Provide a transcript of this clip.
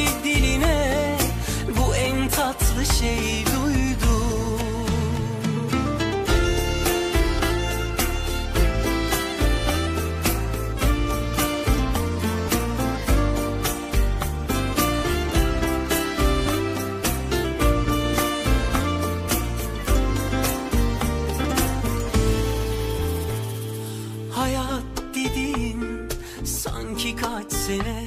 sanki diline Bu en tatlı şey duydum Hayat dediğin sanki kaç sene